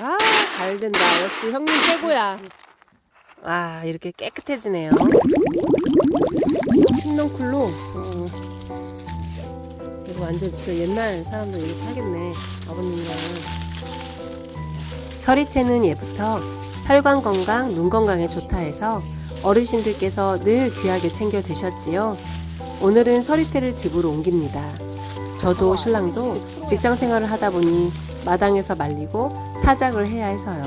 아, 잘 된다. 역시 형님 최고야. 와, 이렇게 깨끗해지네요. 침농쿨로. 어. 이거 완전 진짜 옛날 사람들 이렇게 하겠네. 아버님이랑은. 서리태는 예부터 혈관 건강, 눈 건강에 좋다 해서 어르신들께서 늘 귀하게 챙겨 드셨지요. 오늘은 서리태를 집으로 옮깁니다. 저도 신랑도 직장 생활을 하다 보니 마당에서 말리고 타작을 해야 해서요.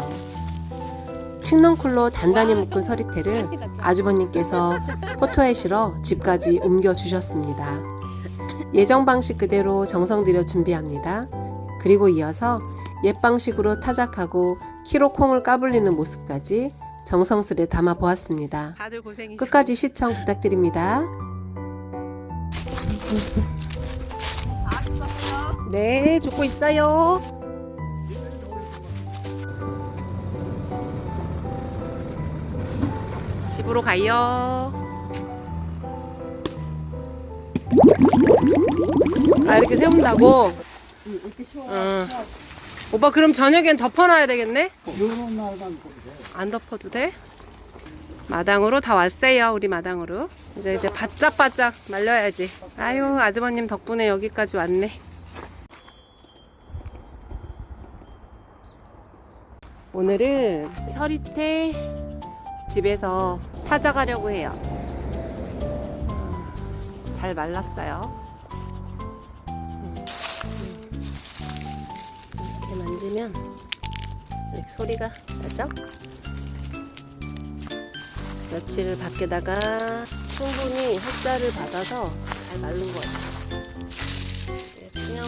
칡농쿨로 단단히 묶은 서리태를 아주버님께서 포토에 실어 집까지 옮겨 주셨습니다. 예정 방식 그대로 정성 들여 준비합니다. 그리고 이어서 옛 방식으로 타작하고 키로 콩을 까불리는 모습까지 정성스레 담아 보았습니다. 끝까지 시청 부탁드립니다. 네, 죽고 있어요. 집으로 가요. 아, 이렇게 세운다고? 응. 오빠, 그럼 저녁엔 덮어놔야 되겠네? 안 덮어도 돼? 마당으로 다 왔어요. 우리 마당으로. 이제 이제 바짝바짝 말려야지. 아유 아주버님 덕분에 여기까지 왔네. 오늘은 서리태 집에서 찾아가려고 해요. 잘 말랐어요. 이렇게 만지면 이렇게 소리가 나죠? 며칠 밖에다가 충분히 햇살을 받아서 잘 마른 것 같아요. 네, 그냥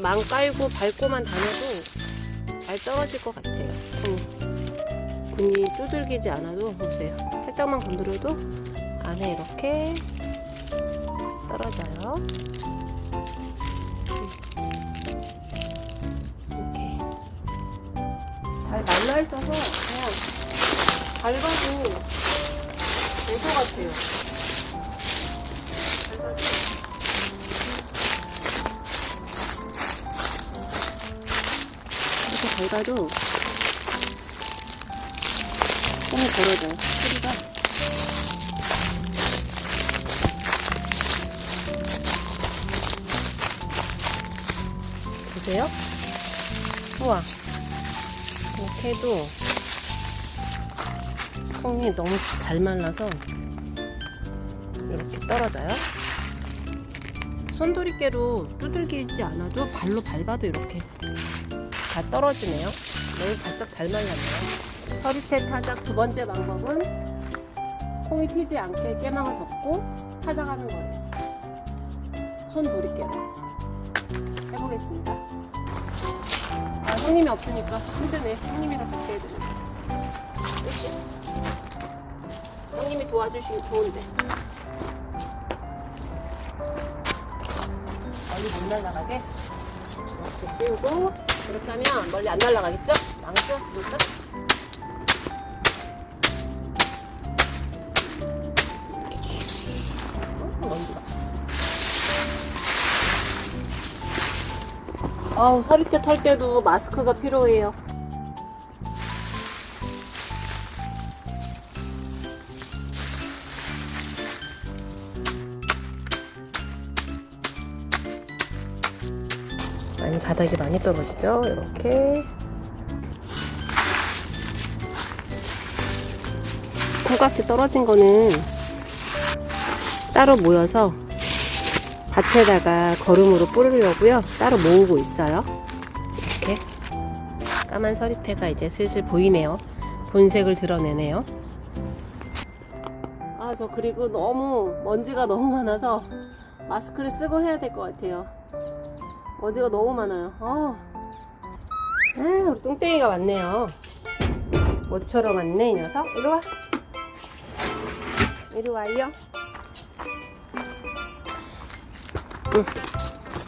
망 깔고 밟고만 다녀도 잘 떨어질 것 같아요. 음. 군이 두들기지 않아도 보세요. 살짝만 건드려도 안에 이렇게 떨어져요. 음. 이렇게 잘 말라 있어서 그냥 밟아도 될 것 같아요. 밟아도 똥이 벌어져요. 소리가. 보세요. 우와. 이렇게 해도 콩이 너무 잘 말라서 이렇게 떨어져요. 손도리깨로 두들기지 않아도 발로 밟아도 이렇게 다 떨어지네요. 너무 바짝 잘 말랐네요. 서리태 타작 두 번째 방법은 콩이 튀지 않게 깨망을 덮고 타작하는 거예요. 손도리깨로 해보겠습니다. 아, 형님이 없으니까 힘드네. 형님이랑 같이 해야 되네. 그치? 형님이 도와주시면 좋은데. 멀리 못 날아가게 이렇게 씌우고 이렇게 하면 멀리 안 날아가겠죠? 망 씌웠으니까. 어, 먼지가. 아우 서리태 털 때도 마스크가 필요해요. 바닥이 많이 떨어지죠? 이렇게 콩깍지 떨어진 거는 따로 모여서 밭에다가 거름으로 뿌리려고요. 따로 모으고 있어요. 이렇게 까만 서리태가 이제 슬슬 보이네요. 본색을 드러내네요. 아, 저 그리고 너무 먼지가 너무 많아서 마스크를 쓰고 해야 될 것 같아요. 어디가 너무 많아요. 어. 아, 우리 뚱땡이가 왔네요. 모처럼 왔네, 이 녀석. 이리 와. 이리 와요. 응.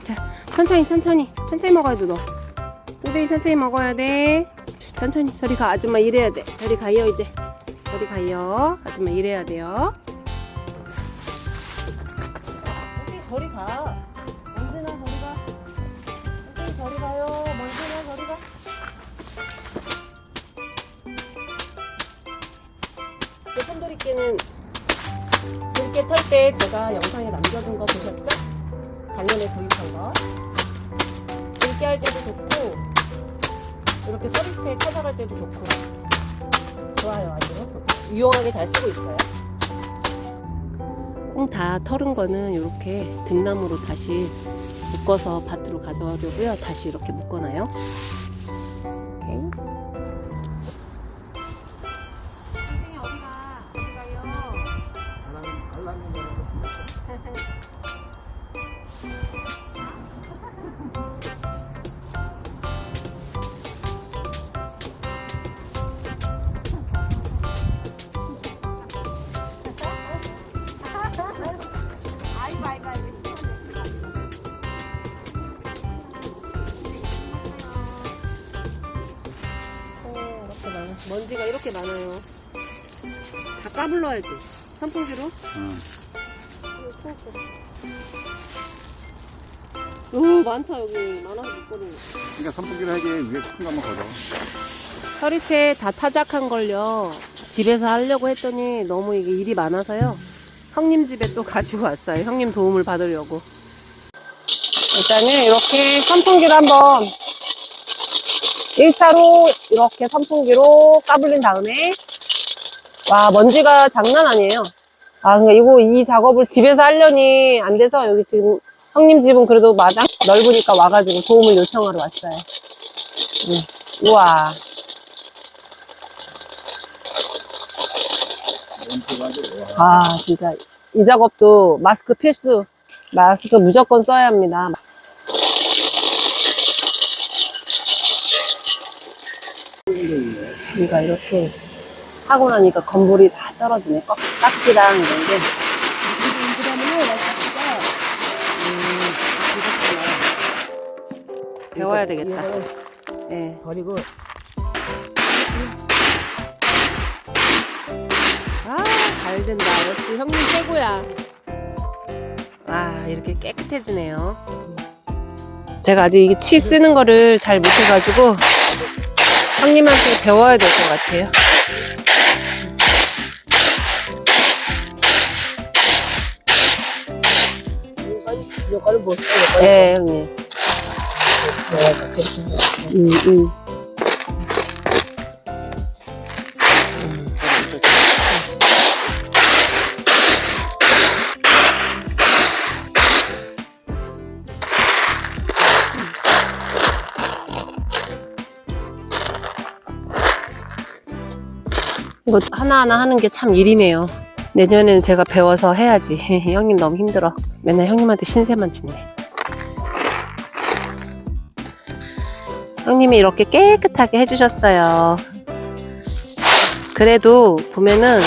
자, 천천히, 천천히. 천천히 먹어야 돼, 너. 뚱땡이 천천히 먹어야 돼. 천천히. 저리 가. 아줌마 일해야 돼. 저리 가요, 이제. 저리 가요. 아줌마 일해야 돼요. 저리 가. 이게 제가 영상에 남겨둔 거 보셨죠? 작년에 구입한 거. 들게 할 때도 좋고, 이렇게 서리스트에 찾아갈 때도 좋고. 좋아요, 아주. 유용하게 잘 쓰고 있어요. 콩 다 털은 거는 이렇게 등나무로 다시 묶어서 밭으로 가져가려고요. 다시 이렇게 묶어놔요. 먼지가 이렇게 많아요. 다 까불러야지. 선풍기로. 응. 오 많다 여기 많아서 못 걸어. 그러니까 선풍기를 하기에 위에 큰거 한번 걸어. 서리태 다 타작한 걸요. 집에서 하려고 했더니 너무 이게 일이 많아서요. 형님 집에 또 가지고 왔어요. 형님 도움을 받으려고. 일단은 이렇게 선풍기를 한번 1차로 이렇게 선풍기로 까불린 다음에 와 먼지가 장난 아니에요. 아 그러니까 이거 이 작업을 집에서 하려니 안 돼서 여기 지금 형님 집은 그래도 마당 넓으니까 와가지고 도움을 요청하러 왔어요. 음. 우와. 아 진짜 이 작업도 마스크 필수 마스크 무조건 써야 합니다 우리가 이렇게 하고 나니까 건물이 다 떨어지네 꺽, 딱지랑 이런 게 음, 배워야 되겠다 예. 버리고 아, 잘 된다. 역시 형님 최고야. 와, 이렇게 깨끗해지네요. 제가 아직 이게 치 쓰는 거를 잘 못해가지고 형님한테 배워야 될 것 같아요. 예, 형님. 음, 음. 이거 하나하나 하는 게 참 일이네요. 내년에는 제가 배워서 해야지. 형님 너무 힘들어. 맨날 형님한테 신세만 짓네. 형님이 이렇게 깨끗하게 해주셨어요. 그래도 보면은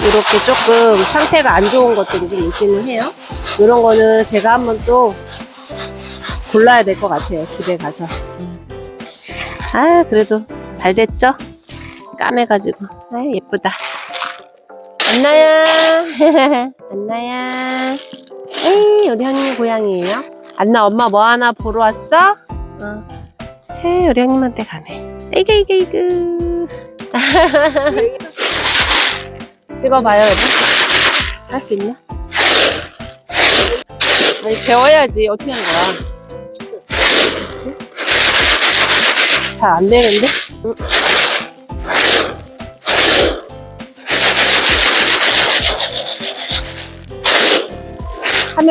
이렇게 조금 상태가 안 좋은 것들이 좀 있기는 해요. 이런 거는 제가 한번 또 골라야 될 것 같아요. 집에 가서. 아, 그래도 잘 됐죠? 까매가지고. 아, 예쁘다. 안나야. 안나야. 에이, 우리 형님 고양이에요. 안나 엄마 뭐 하나 보러 왔어? 어. 헤, 우리 형님한테 가네. 이그, 이그, 이그. 찍어봐요. 할 수 있나? 아니, 배워야지. 어떻게 하는 거야? 잘 안 되는데? 응.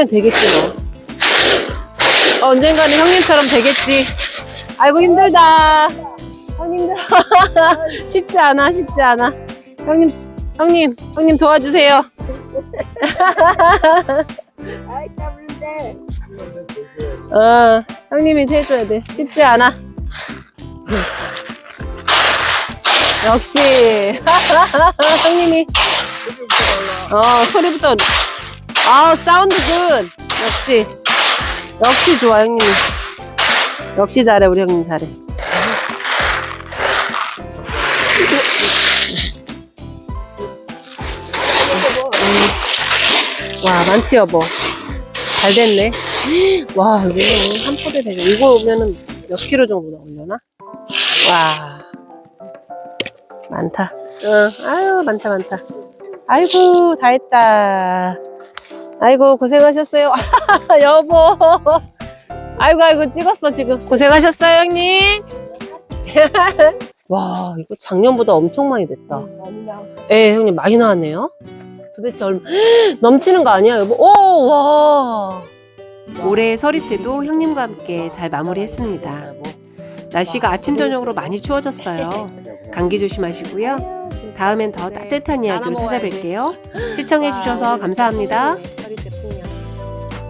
하면 되겠지 뭐. 어, 언젠가는 형님처럼 되겠지. 아이고 힘들다. 형님 힘들어. 쉽지 않아, 쉽지 않아. 형님, 형님, 형님 도와주세요. 까불는데 어, 형님이 해줘야 돼. 쉽지 않아. 역시 형님이 어 소리부터 아 사운드 굿. 역시. 역시 좋아 형님이 역시 잘해 우리 형님 잘해. 음. 와 많지 여보. 잘 됐네. 와 이거 한 포대 되게. 이거 오면은 몇 킬로 정도 나오려나? 와. 많다. 응. 아유 많다 많다. 아이고, 다 했다. 아이고, 고생하셨어요. 여보. 아이고, 아이고, 찍었어, 지금. 고생하셨어요, 형님. 와, 이거 작년보다 엄청 많이 됐다. 예, 형님, 많이 나왔네요. 도대체 얼마, 넘치는 거 아니야, 여보? 오, 와. 올해 서리 때도 형님과 함께 잘 마무리했습니다. 날씨가 아침, 저녁으로 많이 추워졌어요. 감기 조심하시고요. 다음엔 더 따뜻한 이야기로 찾아뵐게요. 시청해주셔서 감사합니다.